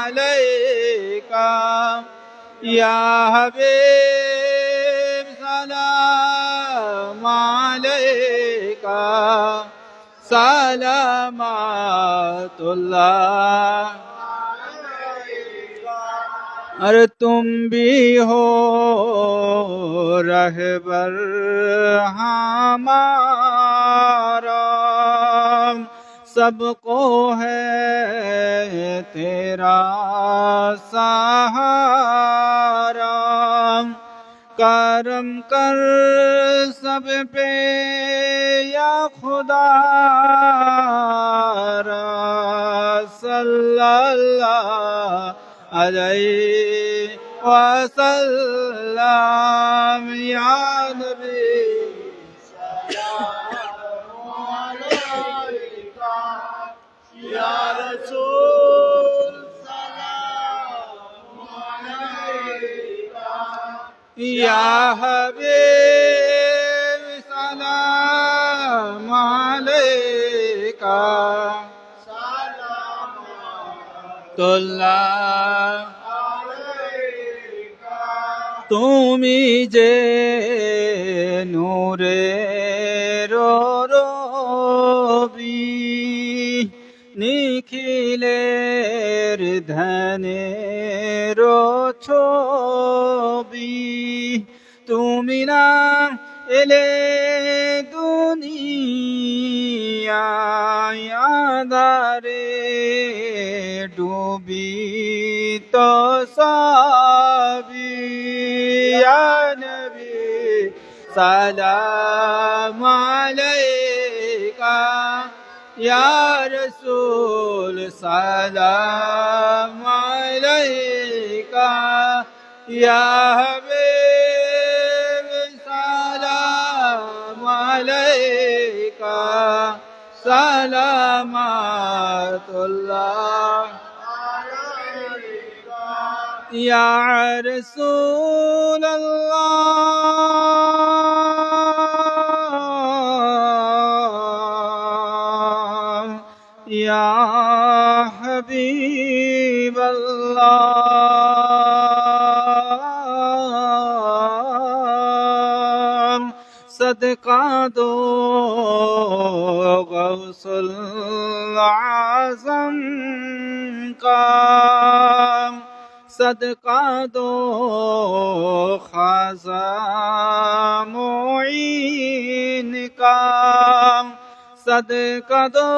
علیکم یا حبیب سلام علیکم سلامات اللہ اور تم بھی ہو رہبر ہمارا. سب کو ہے تیرا سہارا۔ کرم کر سب پہ یا خدا صلی اللہ علیہ وسلم۔ یا نبی يا حبيب سلام عليك سلام الله عليك তুমি যে নূরে রবি নিখিলের ধনে রছো তুমি না এলে দুনিয়াদারে ডুবি তো সবি নবী, সালাম আলাইকা। ইয়া রসুল, সালাম আলাইকা। ইয়া হাবিব عليك سلامات الله عليك يا رسول الله يا حبيب الله কাঁদে কাঁদো গৌসল আজম কাম। সদকা দো খাজা মোইন কাম। সদকা দো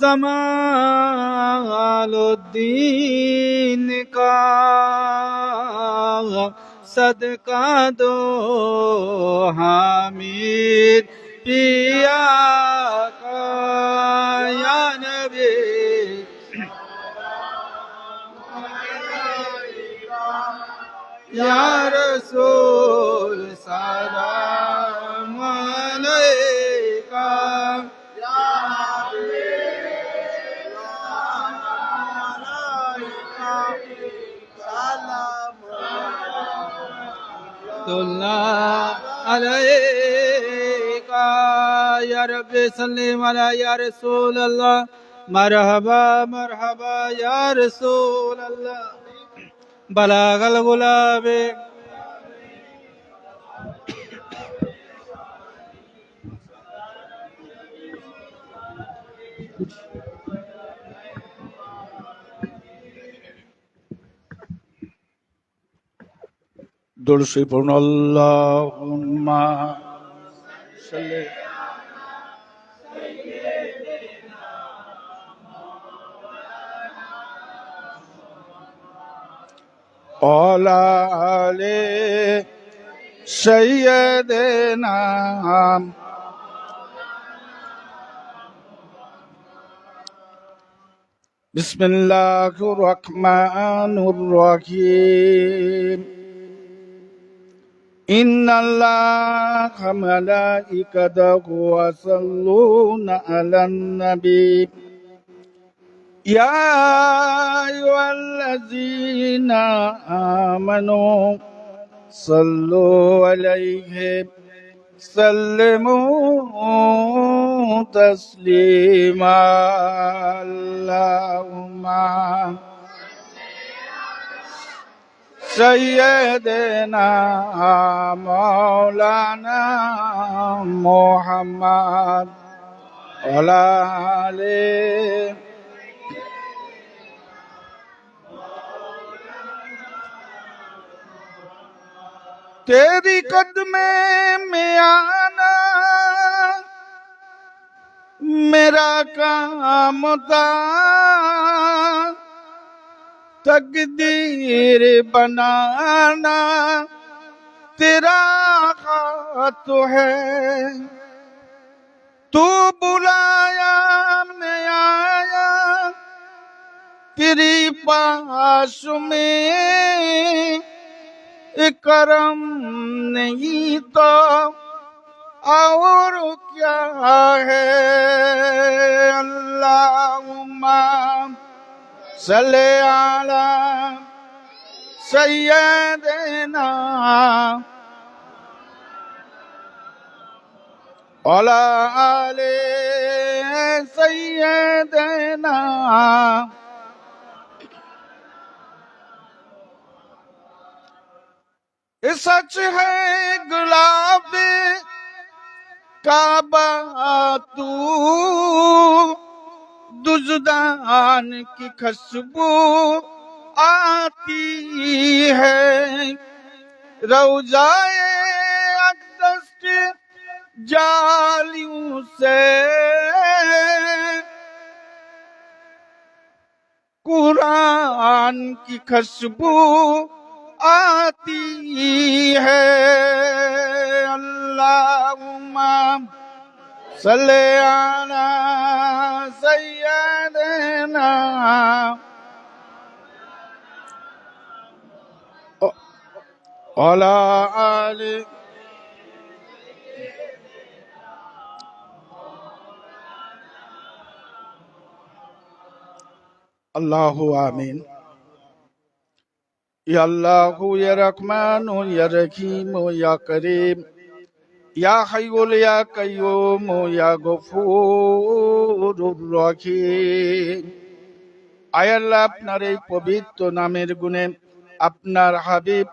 জমালুদ্দিন কাম। সদকা দো হামির পিয়া নবী ইয়া عليك يا رب سلم على يا رسول الله مرحبا مرحبا يا رسول الله بلاغ الغلاب দর্শী পূর্ণ আল্লাহুম্মা সাল্লি على آل سيدنا بسم الله الرحمن الرحيم إن الله ملائكته يصلون على النبي يا أيها الذين آمنوا صلوا عليه سلموا تسليما اللهم سيدنا مولانا محمد ولا عليه تیری قدمے میں آنا میرا کام تھا تقدیر بنانا تیرا خات ہے۔ تو بلایا میں آیا تیری پاس میں۔ کرم نہیں تو اور کیا ہے؟ اللہ صلی علی سیدنا علی آل سیدنا سچ ہے گلاب کعبہ تو دزدان کی خشبو آتی ہے روزائے اقدس کے جالیوں سے قرآن کی خوشبو آتی ہے اللہ صلی علی وعلى آل আল্লাহ আমিন ইয়া আল্লাহ ইয়া রহমান ইয়া রহিম ইয়া করিম ইয়া হাইয়ুল ইয়া কাইয়ুম ইয়া গফুরুর রহিম আয় আল্লাহ, আপনার এই পবিত্র নামের গুণে আপনার হাবিব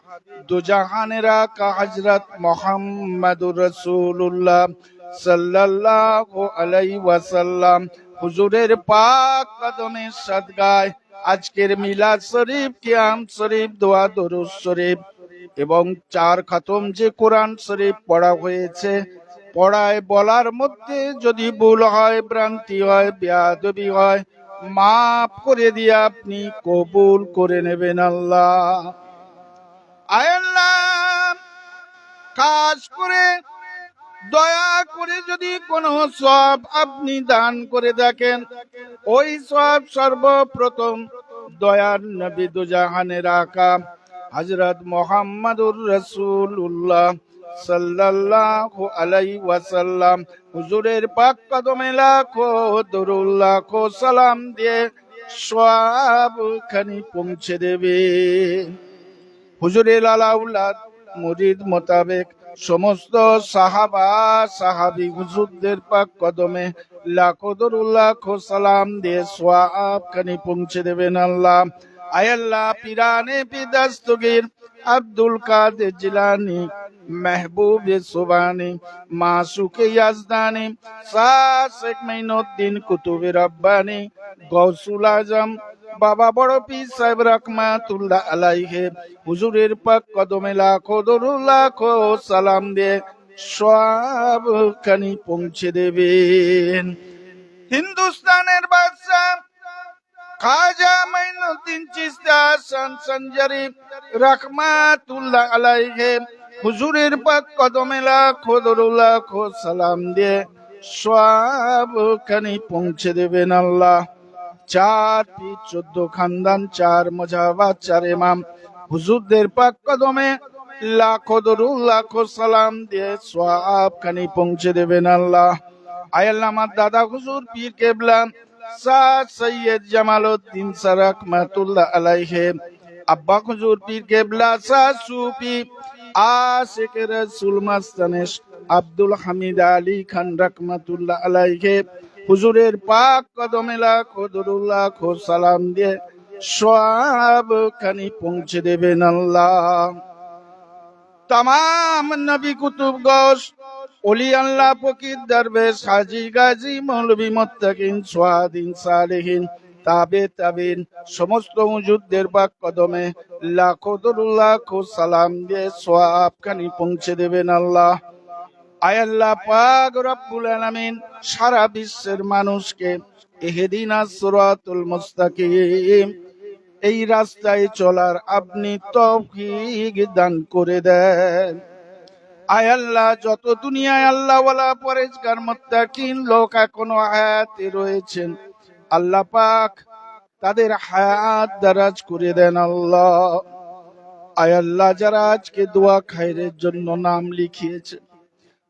দুজাহানের আকা হযরত মুহাম্মাদুর রাসূলুল্লাহ সাল্লাল্লাহু আলাইহি ওয়াসাল্লাম। হুজুরের পাক কদমে সদগায়। আজকের মিলাদ শরীফ, কিয়াম শরীফ, দোয়া দরুদ শরীফ। এবং চার খতম যে কোরআন শরীফ পড়া হয়েছে, পড়ায় বলার মধ্যে যদি ভুল হয়, ভ্রান্তি হয়, বেয়াদবি হয় মাফ করে দিয়ে আপনি কবুল করে নেবেন আল্লাহ। আয় আল্লাহ কাজ করে, দয়া করে যদি কোনো সব আপনি দান করে দেখেন, ওই সব সর্বপ্রথম দয়ার নবী দুজাহানের আকা হজরত মোহাম্মদুর রসুল্লাহ সাল্লাল্লাহু আলাইহি ওয়াসাল্লাম হুজুরের পাক কদমে লাখো দরুদ লাখো সালাম দিয়ে সব খানি পৌঁছে দেবে। হুজুরের আলাউলাদ মুরিদ মোতাবেক সমস্ত সাহাবা, সাহাবি হুজুরদের পাক কদমে লাখো দরুদ লাখো সালাম দিয়ে সোয়াব খানি পৌঁছে দেবেন আল্লাহ। আয়াল্লাহ পিরানে পিদাস্তগীর আব্দুল কাদের জিলানি মেহবুব সুবানি মা সুখে ইয়াজদানি یزدانی শাসক মাইনুদ্দিন কুতুব রব্বানি গৌসুল আজম, বাবা বড় পি সাহেব রহমাতুল্লাহ আলাইহে, হুজুরের পাক কদমে লাখো দরুদ লাখো সালাম দিয়ে সবখানি পৌঁছে দেবেন। হিন্দুস্তানের বাদশাহ খাজা মাইনুদ্দিন চিস্তা সানসানজারি রহমাতুল্লাহ আলাইহে হুজুরের পাক কদমে লাখো দরুদ লাখো সালাম দিয়ে সব খানি পৌঁছে দেবেন আল্লাহ। চার পি চোদ্দ খানদান, চার মজাবাদ চার ইমাম। হুজুরদের পাক কদমে লাখো দরুদ লাখো সালাম দিয়ে সব খানি পৌঁছে দেবেন আল্লাহ। আয়াল্লাহ আমার দাদা হুজুর, পীর কেবলা, সাদ সৈয়দ জামালউদ্দিন সারাক মাতুল্লাহ আলাইহে। আব্বা হুজুর, পীর কেবলা, সাদ সুফি আশিক রসুল মাস্তানে আব্দুল হামিদ আলী খান রহমাতুল্লাহ আলাইকে হুজুরের পাক কদমে লাখো দরুল্লাহ খো সালাম দিয়ে সব খানি পৌঁছে দেবেন আল্লাহ। তাম নবী কুতুব গস অলি আল্লাহ ফকির দরবেশ, হাজি গাজী মৌলভী মোত্তাকিন, সোয়াদিন সালেহিন তাবে তাবিন সমস্ত হুজুরদের বাক কদমে লাখো দরুল্লাখো সালাম দিয়ে সোয়াব খানি পৌঁছে দেবেন আল্লাহ। আয় আল্লাহ পাক রব্বুল আলামিন সারা বিশ্বের মানুষকে এহেদিনা সুরাতুল মুস্তাকিম, এই রাস্তায় চলার আপনি তৌফিক দান করে দেন। আয় আল্লাহ, যত দুনিয়ায় আল্লাহ ওয়ালা পরেজগার মুত্তাকিন লোক এখনও আয়াতে রয়েছেন। আল্লাহ পাক তাদের হায়াত দারাজ করে দেন আল্লাহ। আয় আল্লাহ যারা আজকে দোয়া খায়রের জন্য নাম লিখিয়েছে।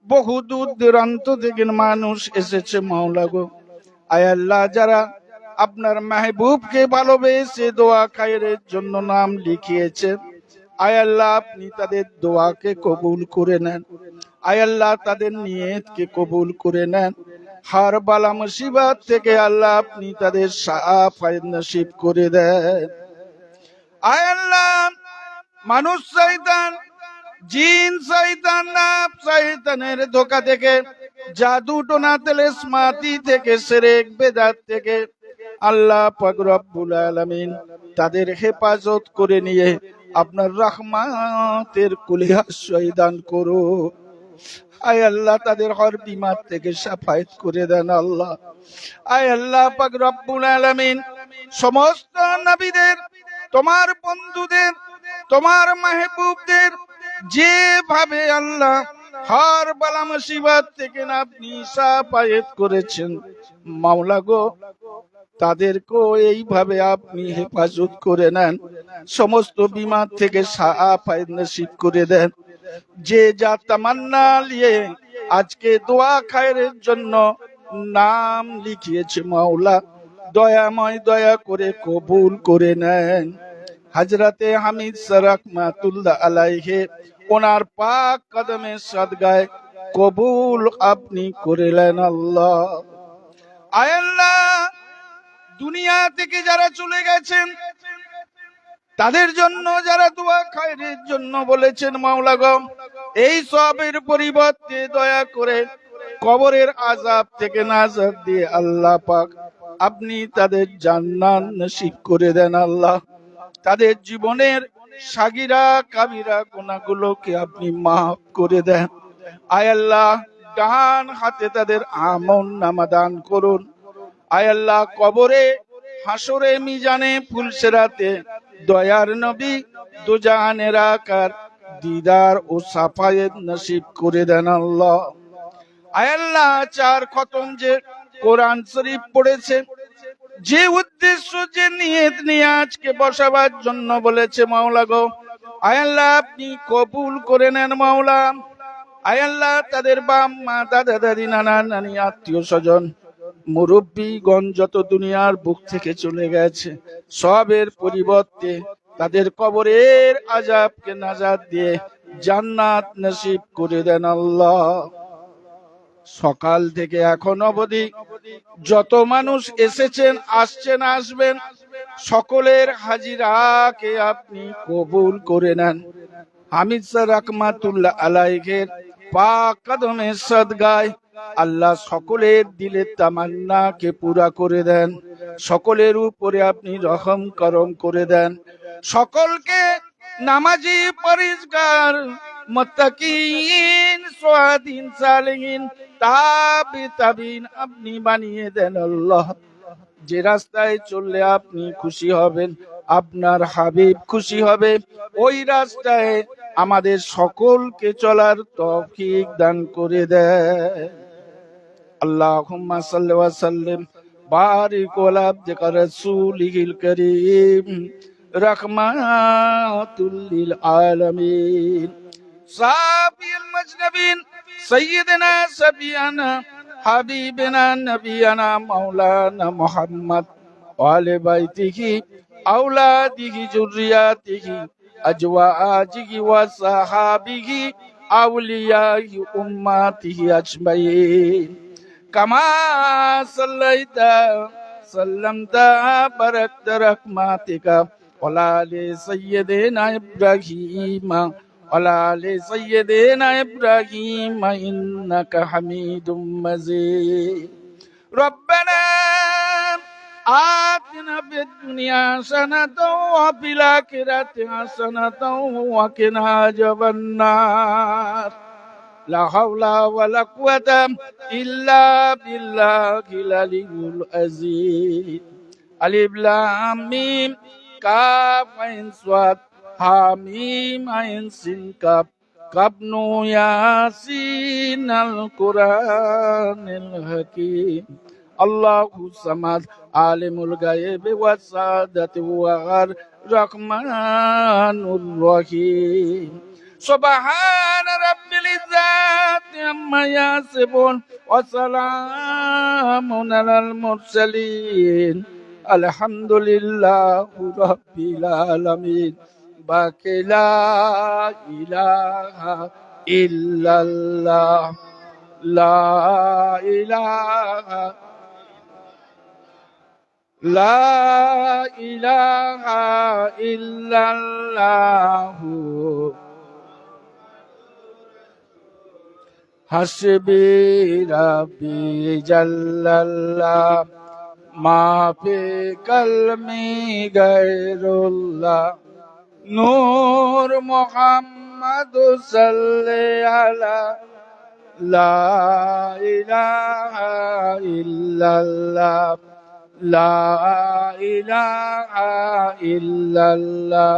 বহু দূর দূরান্ত থেকে মানুষ এসেছে মাওলা গো। আয় আল্লাহ যারা আপনার মাহবুবকে ভালোবেসে দোয়া খায়ের জন্য নাম লিখিয়েছে। আয় আল্লাহ আপনি তাদের দোয়াকে কবুল করে নেন। আয় আল্লাহ তাদের নিয়তকে কবুল করে নেন। হার বালা মুসিবত থেকে আল্লাহ আপনি তাদের সাফ করে দেন। আয় আল্লাহ, মানুষ শয়তান, জিন শয়তান নাপ শয়তানের ধোকা থেকে, জাদু টোনা তেলে স্মাতি থেকে, সেরেক বেদাত থেকে, আল্লাহ পাক রব্বুল আলামিন তাদের হেফাজত করে নিয়ে আপনার রহমাতের কুলিহাশ্রয় দান করো আয় আল্লাহ তাদের হর বিমার থেকে সাফায়াত করে দেন আল্লাহ। আয় আল্লাহ পাক রব্বুল আলামিন, সমস্ত নবীদের, তোমার বন্ধুদের, তোমার মাহবুবদের, যেভাবে আল্লাহ হার বালা মুসিবত থেকে আপনি সাফায়াত করেছেন, মাওলা গো, তাদেরকেও এইভাবে আপনি হেফাজত করে নেন, সমস্ত বিমার থেকে সাফায়াত নসিব করে দেন। যে যা তামান্না নিয়ে আজকে দোয়া খায়ের জন্য নাম লিখিয়েছে মাওলা, দয়াময় দয়া করে কবুল করে নেন। হাজরাতে হামিদ সারাক মাতুল্লাহ আলাইহে, ওনার পাক কদমে সদগায় কবুল আপনি করিলেন আল্লাহ। আয় আল্লাহ দুনিয়া থেকে যারা চলে গেছেন তাদের জন্য যারা দোয়া খায়রের জন্য বলেছেন মাওলা গো, এই সবের পরিবর্তে দয়া করে কবরের আজাব থেকে নাজাত দিয়ে আল্লাহ পাক আপনি তাদের জান্নাত নসিব করে দেন আল্লাহ। তাদের জীবনের সাগিরা, কাবিরা গুণাগুলোকে আপনি মাফ করে দেন। আয় আল্লাহ, ডান হাতে তাদের আমন নামা দান করুন। আয় আল্লাহ, কবরে হাসরে মিজানে ফুলসেরাতে দয়ার নবী, দুজাহানের আকার, দিদার ও সাফায়েত নসিব করে দেন আল্লাহ। আয় আল্লাহ, চার খতম যে কোরআন শরীফ পড়েছে, যে উদ্দেশ্য যে নিয়ত নিয়ে আজকে বসাবার জন্য বলেছে মাওলা গো। আয়াল্লাহ আপনি কবুল করে নেন মাওলা। আয়াল্লাহ তাদের বাপ মা দাদা দাদি নানা নানি আত্মীয় স্বজন মুরব্বীগণ যত দুনিয়ার বুক থেকে চলে গেছে, সবের পরিবর্তে তাদের কবরের আজাবকে নাজাদ দিয়ে জান্নাত নসিব করে দেন আল্লাহ। সকাল থেকে এখন অবধি যত মানুষ এসেছেন, আসছেন, আসবেন, সকলের হাজিরাকে আপনি কবুল করে নেন। হামিদ স্যার রহমাতুল্লাহ আলাইকের পাক কদমে সদগায় আল্লাহ সকলের দিলের তামান্নাকে পুরা করে দেন। সকলের উপরে আপনি রহম করম করে দেন। সকলকে নামাজি পরিষ্কার, মত্তাকিন, সোয়াদিন, সালিহিন, তাবি তাবিন আপনি বানিয়ে দেন আল্লাহ। যে রাস্তায় চললে আপনি খুশি হবেন, আপনার হাবিব খুশি হবে। ওই রাস্তায় আমাদের সকলকে চলার তৌফিক দান করে দেয় اللهم صل وسلم بارك على عبدك رسوله الكريم رحمة للعالمين صافي المجنبين سيدنا سبينا حبيبنا نبينا مولانا محمد وآل بيته أولاده ذرياته أجواجه وصحابه أولياء أمته أجمعين كما صليت سلمت باركت رحمتك وعلى آل سيدنا إبراهيم وعلى آل سيدنا إبراهيم إنك حميد مجيد ربنا آتنا في الدنيا حسنة وفي الآخرة حسنة وقنا عذاب النار لا حول ولا قوة إلا بالله العلي العظيم ألف لام ميم كاف عين صاد حميم عين سين كاف كاف نو ياسين القرآن الحكيم الله الصمد عالم الغيب والسعادة وغر رحمن الرحيم سبحان رب العزة عما يصفون وسلام على المرسلين الحمد لله رب العالمين باقي لا إله إلا الله لا إله لا إله إلا الله হাসবি রবি জাল্লাল্লাহ, মাফি কলমি গায়রুল্লাহ, নূর মোহাম্মদ সাল্লে আলা লা ইলাহা ইল্লাল্লাহ, লা ইলাহা ইল্লাল্লাহ।